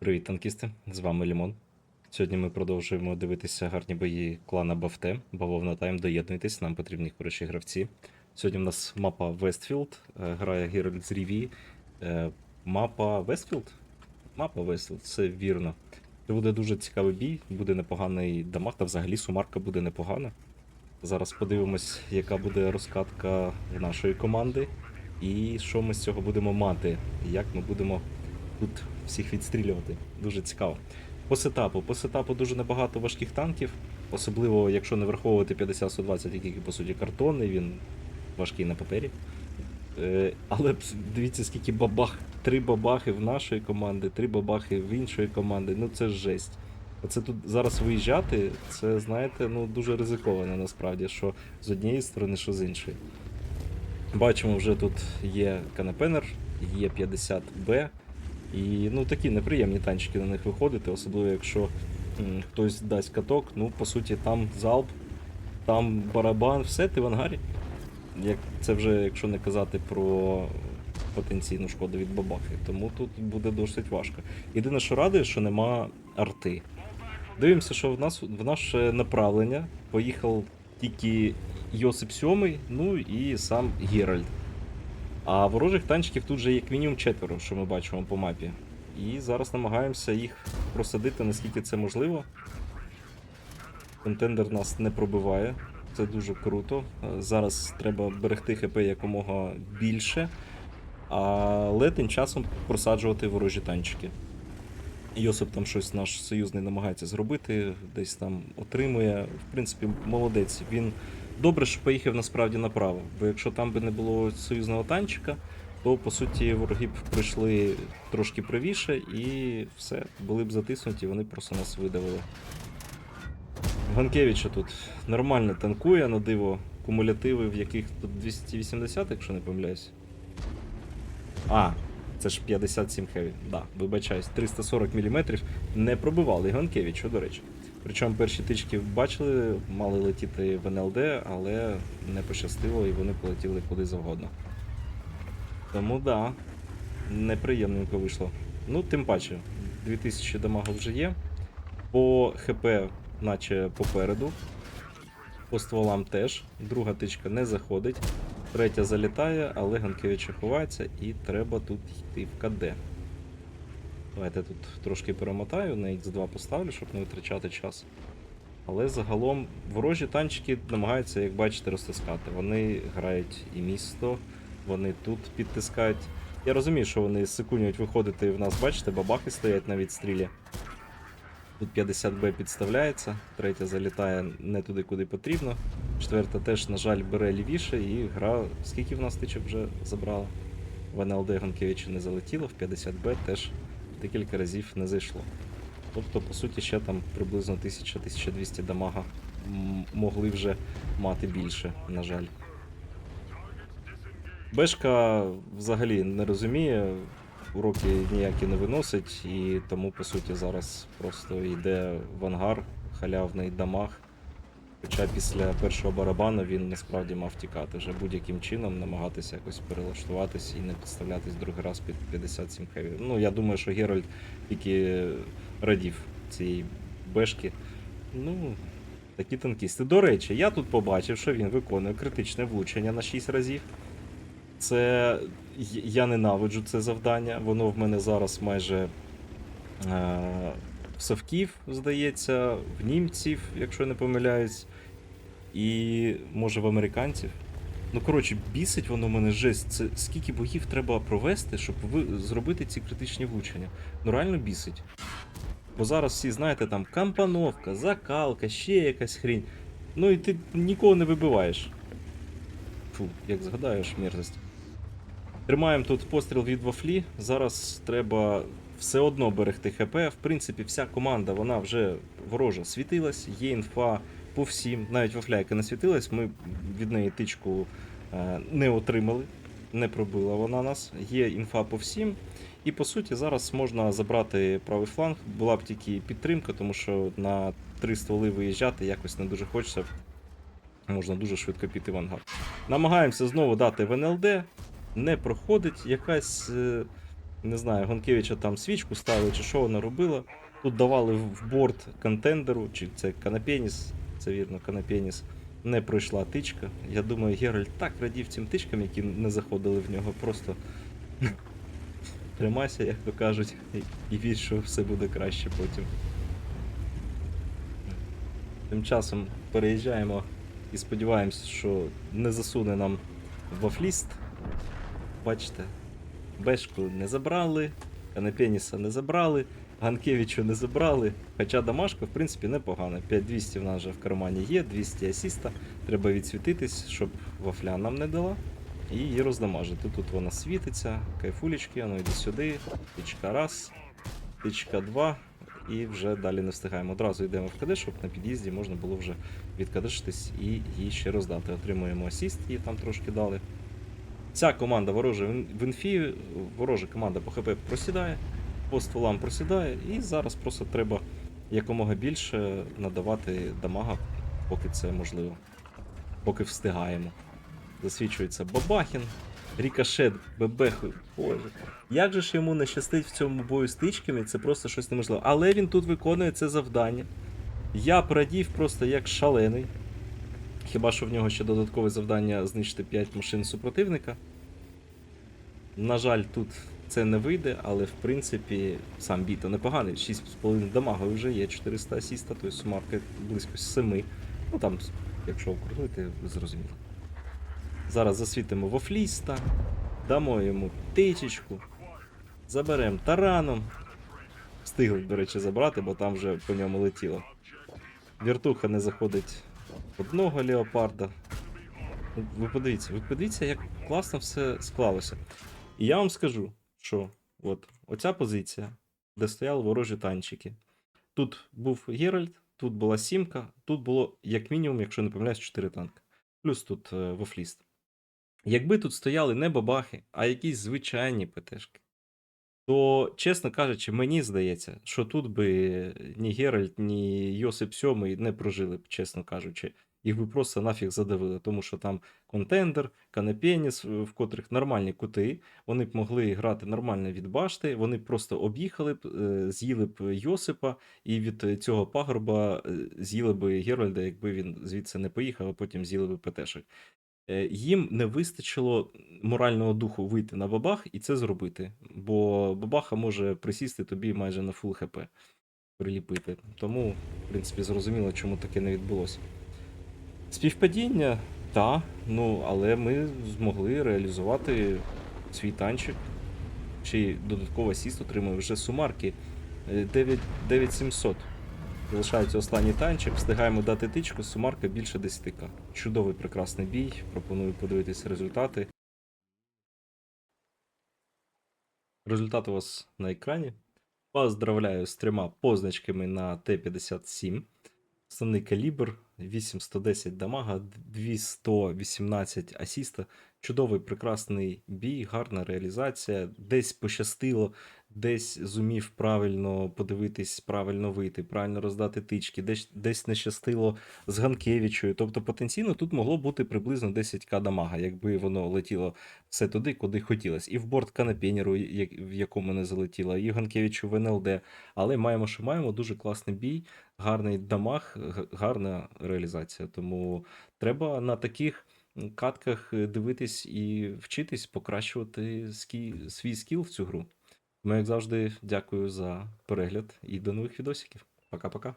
Привіт, танкісти! З вами Лімон. Сьогодні ми продовжуємо дивитися гарні бої клана Бафте. Бавовна Тайм, доєднуйтесь, нам потрібні хороші гравці. Сьогодні в нас мапа Вестфілд, грає Геральт з Ріві. Е, Мапа Вестфілд? Мапа Вестфілд, це вірно. Це буде дуже цікавий бій, буде непоганий дамаг, та взагалі сумарка буде непогана. Зараз подивимось, яка буде розкатка нашої команди, і що ми з цього будемо мати, як ми будемо тут всіх відстрілювати. Дуже цікаво. По сетапу. По сетапу дуже небагато важких танків, особливо якщо не враховувати 50-120, який по суті картонний, він важкий на папері. Е, але дивіться, скільки бабах. Три бабахи в нашої команди, три бабахи в іншої команди. Ну це жесть. Оце тут зараз виїжджати, це, знаєте, ну дуже ризиковано насправді, що з однієї сторони, що з іншої. Бачимо, вже тут є канапенер, є 50Б. І ну такі неприємні танчики на них виходити, особливо якщо м, хтось дасть каток, ну по суті там залп, там барабан, все, ти в ангарі. Як, це вже якщо не казати про потенційну шкоду від бабахи. Тому тут буде досить важко. Єдине, що радує, що нема арти. Дивимося, що в нас в наше направлення поїхав тільки Йосип Сьомий, ну і сам Геральт. А ворожих танчиків тут же як мінімум четверо, що ми бачимо по мапі. І зараз намагаємося їх просадити, наскільки це можливо. Контендер нас не пробиває, це дуже круто. Зараз треба берегти ХП якомога більше, але тим часом просаджувати ворожі танчики. Йосип там щось наш союзний намагається зробити, десь там отримує. В принципі, молодець. Він добре, що поїхав насправді направо. Бо якщо там би не було союзного танчика, то по суті вороги б прийшли трошки правіше і все, були б затиснуті, вони просто нас видавили. Ганкевича тут нормально танкує на диво. Кумулятиви, в яких тут 280, якщо не помиляюсь. А, це ж 57 хеві. Да, вибачаюсь, 340 мм не пробивали Ганкевича, до речі. Причому перші тички бачили, мали летіти в НЛД, але не пощастило і вони полетіли куди завгодно. Тому да, неприємненько вийшло. Ну, тим паче, 2000 дамагу вже є. По ХП, наче попереду. По стволам теж. Друга тичка не заходить. Третя залітає, але Ганкевича ховається і треба тут йти в КД. Давайте тут трошки перемотаю, на X2 поставлю, щоб не витрачати час. Але загалом ворожі танчики намагаються, як бачите, розтискати. Вони грають і місто, вони тут підтискають. Я розумію, що вони секундять виходити в нас, бачите, бабахи стоять на відстрілі. Тут 50Б підставляється, третя залітає не туди, куди потрібно. Четверта теж, на жаль, бере лівіше і гра. Скільки в нас тичок вже забрала? В НЛД Ганкевича не залетіло, в 50Б теж декілька разів не зайшло. Тобто, по суті, ще там приблизно 1000-1200 дамага могли вже мати більше, на жаль. Бешка взагалі не розуміє, уроки ніякі не виносить, і тому, по суті, зараз просто йде в ангар, халявний дамаг. Хоча після першого барабану він насправді мав тікати вже будь-яким чином, намагатися якось перелаштуватись і не підставлятись другий раз під 57 хеві. Ну, я думаю, що Геральт тільки радів цієї бешки. Ну, такі танкісти. До речі, я тут побачив, що він виконує критичне влучення на 6 разів. Це я ненавиджу це завдання. Воно в мене зараз майже е, в здається, в німців, якщо я не помиляюсь, і може в американців. Ну, коротше, бісить воно мене жесть. Це скільки боїв треба провести, щоб ви зробити ці критичні влучення. Ну реально бісить. Бо зараз всі, знаєте, там кампановка, закалка, ще якась хрінь. Ну і ти нікого не вибиваєш. Фу, як згадаєш мерзость. Тримаємо тут постріл від вафлі. Зараз треба все одно берегти ХП. В принципі, вся команда вона вже ворожа світилась, є інфа по всім. Навіть вафля, яка не світилась, ми від неї тичку е, не отримали, не пробила вона нас. Є інфа по всім. І по суті, зараз можна забрати правий фланг. Була б тільки підтримка, тому що на три стволи виїжджати якось не дуже хочеться. Можна дуже швидко піти в ангар. Намагаємося знову дати в НЛД. Не проходить якась е, Не знаю, Гонкевича там свічку ставили, чи що вона робила. Тут давали в борт контендеру, чи це Канапеніс, це вірно, Канапеніс. Не пройшла тичка. Я думаю, Геральт так радів цим тичкам, які не заходили в нього. Просто тримайся, як то кажуть, і- і вір, що все буде краще потім. Тим часом переїжджаємо і сподіваємось, що не засуне нам вафліст. Бачите, Бешку не забрали, Канапеніса не забрали, Ганкевичу не забрали. Хоча домашка, в принципі, непогана. 5200 в нас вже в кармані є, 200 асіста. Треба відсвітитись, щоб вафля нам не дала. І її роздамажити. Тут вона світиться, кайфулечки, ну йди сюди. Тичка раз, тичка два. І вже далі не встигаємо. Одразу йдемо в КД, щоб на під'їзді можна було вже відкадишитись і її ще роздати. Отримуємо асіст, її там трошки дали. Ця команда ворожа в ін- інфі, ворожа команда по ХП просідає, по стволам просідає, і зараз просто треба якомога більше надавати дамага, поки це можливо. Поки встигаємо. Засвічується Бабахін, Рікошет, Бебеху. Боже. Як же ж йому не щастить в цьому бою з тичками, це просто щось неможливе. Але він тут виконує це завдання. Я порадів просто як шалений. Хіба що в нього ще додаткове завдання знищити 5 машин супротивника. На жаль, тут це не вийде, але в принципі сам біто непоганий. 6,5 дамага вже є, 400 асіста, тобто сумарка близько 7. Ну там, якщо округлити, ви зрозуміли. Зараз засвітимо вофліста, дамо йому тичечку, заберемо тараном. Встигли, до речі, забрати, бо там вже по ньому летіло. Віртуха не заходить одного леопарда. Ви подивіться, ви подивіться, як класно все склалося. І я вам скажу, що от оця позиція, де стояли ворожі танчики. Тут був Геральт, тут була сімка, тут було, як мінімум, якщо не помиляюсь, 4 танки. Плюс тут е, вофліст. Якби тут стояли не бабахи, а якісь звичайні ПТшки, то, чесно кажучи, мені здається, що тут би ні Геральт, ні Йосип Сьомий не прожили б, чесно кажучи. Їх би просто нафіг задавили, тому що там контендер, канапеніс, в котрих нормальні кути, вони б могли грати нормально від башти, вони б просто об'їхали б, е, з'їли б Йосипа, і від е, цього пагорба е, з'їли б Геральда, якби він звідси не поїхав, а потім з'їли б ПТшек. Е, Їм не вистачило морального духу вийти на бабах і це зробити. Бо бабаха може присісти тобі майже на фул хп приліпити. Тому, в принципі, зрозуміло, чому таке не відбулося. Співпадіння, та, ну, але ми змогли реалізувати свій танчик. Чи додатково асіст отримує вже сумарки Е, 9 9700. Залишається останній танчик, встигаємо дати тичку, сумарка більше 10к. Чудовий прекрасний бій. Пропоную подивитися результати. Результат у вас на екрані. Поздравляю з трьома позначками на Т-57. Основний калібр 8110 дамага, 218 асіста. Чудовий прекрасний бій, гарна реалізація. Десь пощастило, десь зумів правильно подивитись, правильно вийти, правильно роздати тички, десь, десь не щастило з Ганкевичою. Тобто потенційно тут могло бути приблизно 10к дамага, якби воно летіло все туди, куди хотілося. І в борт канапенеру, як- в якому не залетіло, і Ганкевичу в НЛД. Але маємо, що маємо, дуже класний бій, гарний дамаг, гарна реалізація. Тому треба на таких катках е, дивитись і вчитись покращувати свій скіл в цю гру. Тому, як завжди, дякую за перегляд і до нових відосиків. Пока-пока.